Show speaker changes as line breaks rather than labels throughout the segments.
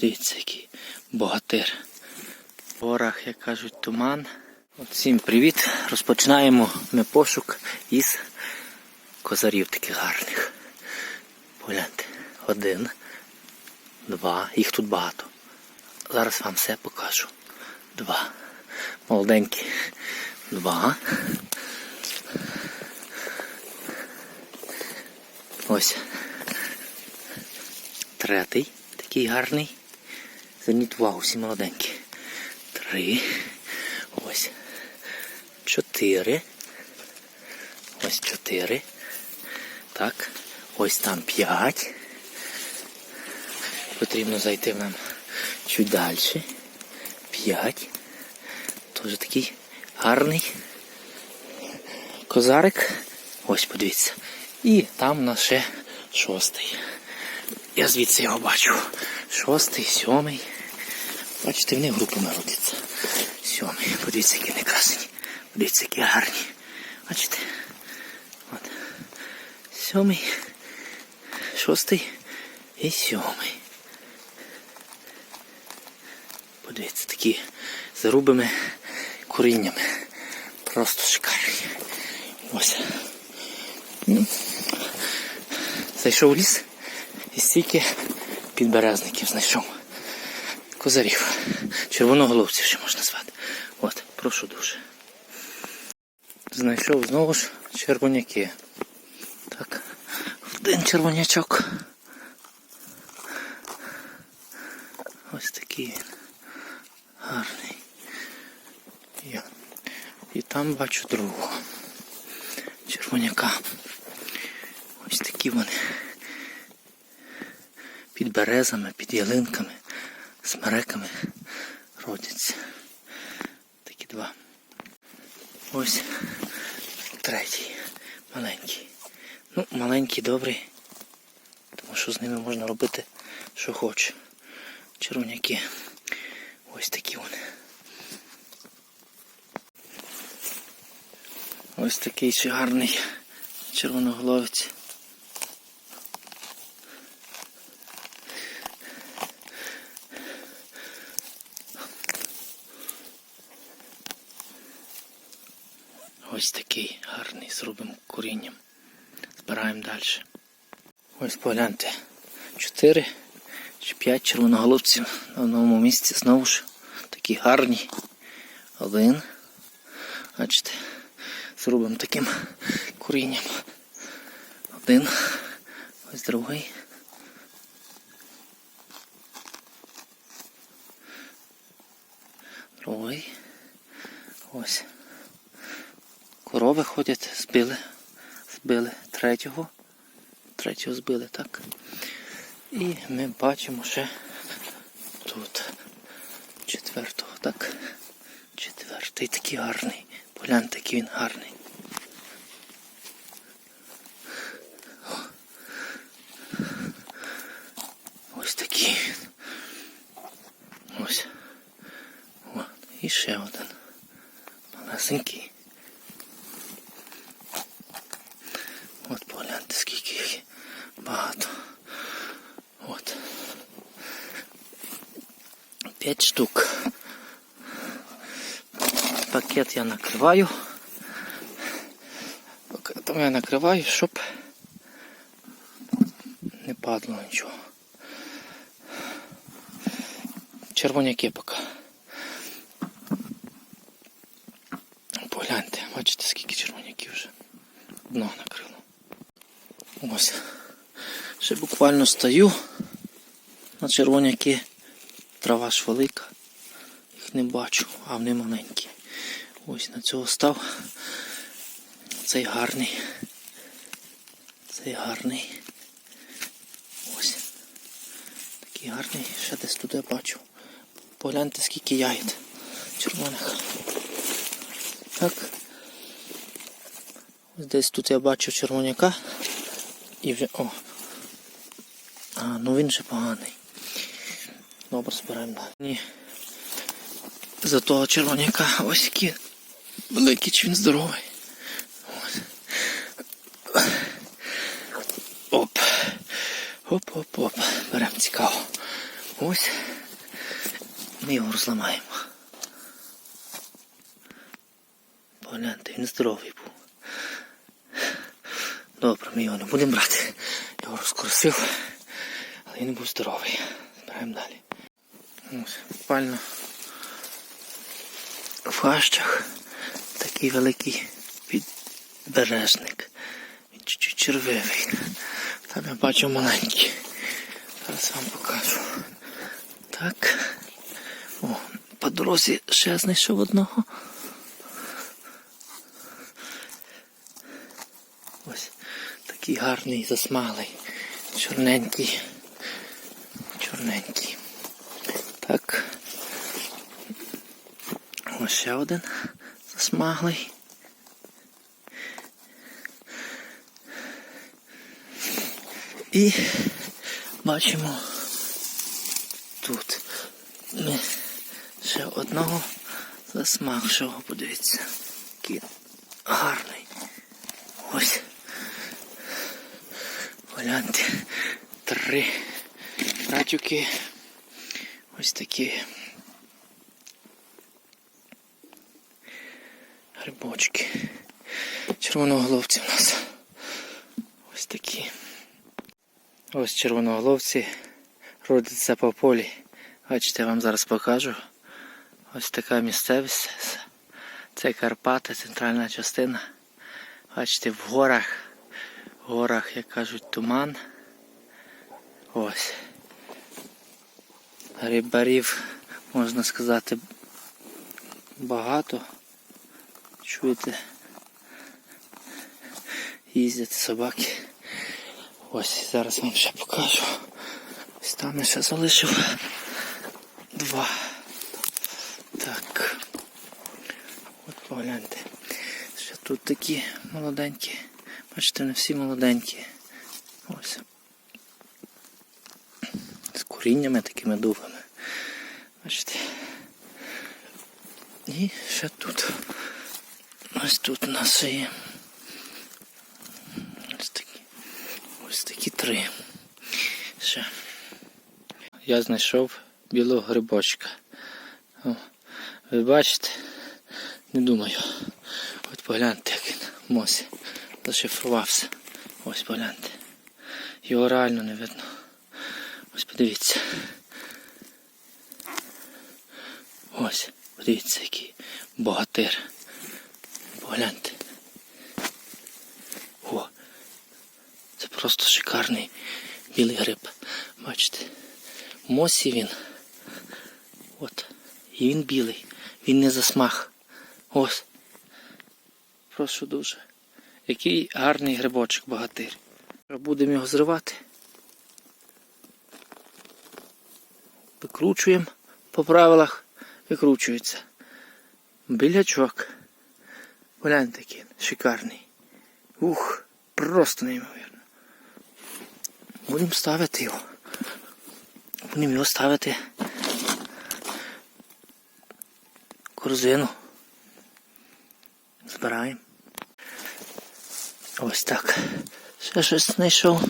Подивіться, який богатир. В горах, як кажуть, туман. Всім привіт. Розпочинаємо ми пошук із козарів таких гарних. Погляньте. Один, два. Їх тут багато. Зараз вам все покажу. Два. Молоденькі. Два. Ось. Третій. Такий гарний. Зверніть увагу, всі молоденькі. Три. Ось. Чотири. Ось чотири. Так. Ось там п'ять. Потрібно зайти нам чуть далі. П'ять. Тоже такий гарний козарик. Ось подивіться. І там у нас ще шостий. Я звідси його бачу. Шостий, сьомий. Бачите, вони групами родяться. Сьомий. Подивіться, які вони красені. Подивіться, які гарні. Бачите? От. Сьомий, шостий і сьомий. Подивіться, такі зарубими коріннями. Просто шикарні. Ось. Зайшов в ліс і стільки підберезників знайшов. Козарів. Червоноголовців ще можна звати. От, прошу дуже. Знайшов знову ж червоняки. Так, один червонячок. Ось такий він. Гарний. І, і там бачу другого. Червоняка. Ось такі вони. Березами, під ялинками, смереками родяться. Такі два. Ось третій. Маленький. Ну, маленький, добрий. Тому що з ними можна робити, що хоче. Червоняки. Ось такі вони. Ось такий ще гарний червоноголовець. Ось такий гарний зробимо корінням. Збираємо далі. Ось погляньте. Чотири чи п'ять червоноголовців на одному місці. Знову ж такі гарні. Один. Бачите, зробимо таким корінням. Один. Ось другий. Другий. Ось. Корови ходять, збили, збили третього. Третього збили, так. І ми бачимо ще тут четвертого, так. Четвертий такий гарний. Погляньте, який він гарний. Ось такий. Ось. О, і ще один. Малесенький. От погляньте, скільки їх є. Багато. От. П'ять штук. Пакет я накриваю. Пакетом я накриваю, щоб не падло нічого. Червоняки поки. Погляньте, бачите, скільки червоняків вже. Дно накрило. Ось. Ще буквально стою на червоняки. Трава ж велика. Їх не бачу, а вони маленькі. Ось на цього став. Цей гарний. Цей гарний. Ось. Такий гарний. Ще десь туди бачу. Погляньте, скільки ягід червоних. Так. Ось десь тут я бачу червоняка. І вже... О! А, ну він же поганий. Добре, збираємо далі. За того червоняка ось які великий, чи він здоровий. Оп. Оп-оп-оп. Беремо цікаво. Ось ми його розламаємо. Погляньте, він здоровий був. Добре, ми його не будемо брати. Його розкрусив, але він був здоровий. Збираємо далі. Ось, буквально в хащах такий великий підбережник. Він чуть-чуть червивий. Там я бачу маленький. Зараз вам покажу. Так. О, по дорозі ще знайшов одного. Ось такий гарний, засмалий. Чорненький. Так. Ось ще один засмаглий. І бачимо тут ми ще одного засмагшого, подивіться. Який гарний. Ось. Гляньте. Три братюки. Ось такі. Грибочки. Червоноголовці в нас. Ось такі. Ось червоноголовці родяться по полі. Бачите, я вам зараз покажу. Ось така місцевість. Це Карпати, центральна частина. Бачите, в горах. В горах, як кажуть, туман. Ось. Рибарів, можна сказати, багато. Чуєте? Їздять собаки. Ось зараз вам ще покажу. Ось там я ще залишив два. Так. От погляньте. Ще тут такі молоденькі. Бачите, не всі молоденькі. Ось. З коріннями такими довгими. Бачите. І ще тут. Ось тут у нас є. Ось такі. Ось такі три. Ще. Я знайшов білого грибочка. О, ви бачите? Не думаю. От погляньте, як він мосі зашифрувався. Ось погляньте. Його реально не видно. Ось подивіться. Ось, подивіться, який богатир. Погляньте. О, це просто шикарний білий гриб. Бачите? Мосі він. От. І він білий. Він не засмаг. Ось. Прошу дуже. Який гарний грибочок богатир. Будемо його зривати. Викручуємо по правилах. Викручується. Білячок. Гляньте такий шикарний. Ух, просто неймовірно. Будемо ставити його. Будемо його ставити корзину. Збираємо. Ось так. Ще щось знайшов.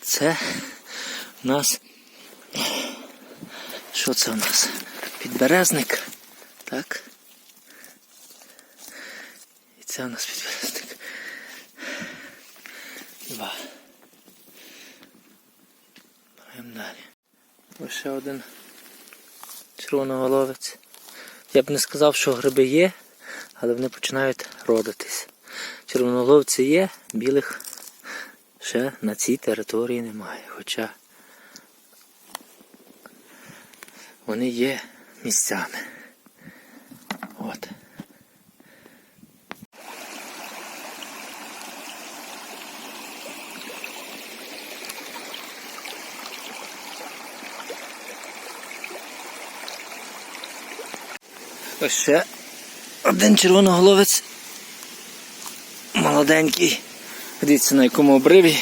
Це у нас. Що це у нас? Підберезник. Так. І це у нас підберезник. Два. Беремо далі. Ось ще один червоноголовець. Я б не сказав, що гриби є, але вони починають родитись. Червоноголовці є, білих ще на цій території немає. Хоча вони є місцями. От. Ось ще один червоноголовець. Молоденький. Дивіться на якому обриві.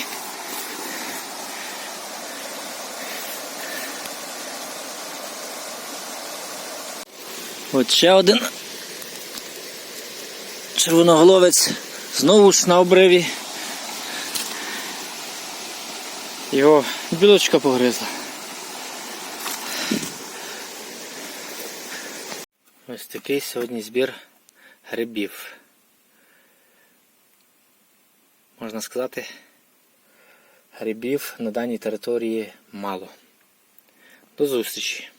От ще один червоноголовець. Знову ж на обриві. Його білочка погризла. Ось такий сьогодні збір грибів. Можна сказати, грибів на даній території мало. До зустрічі!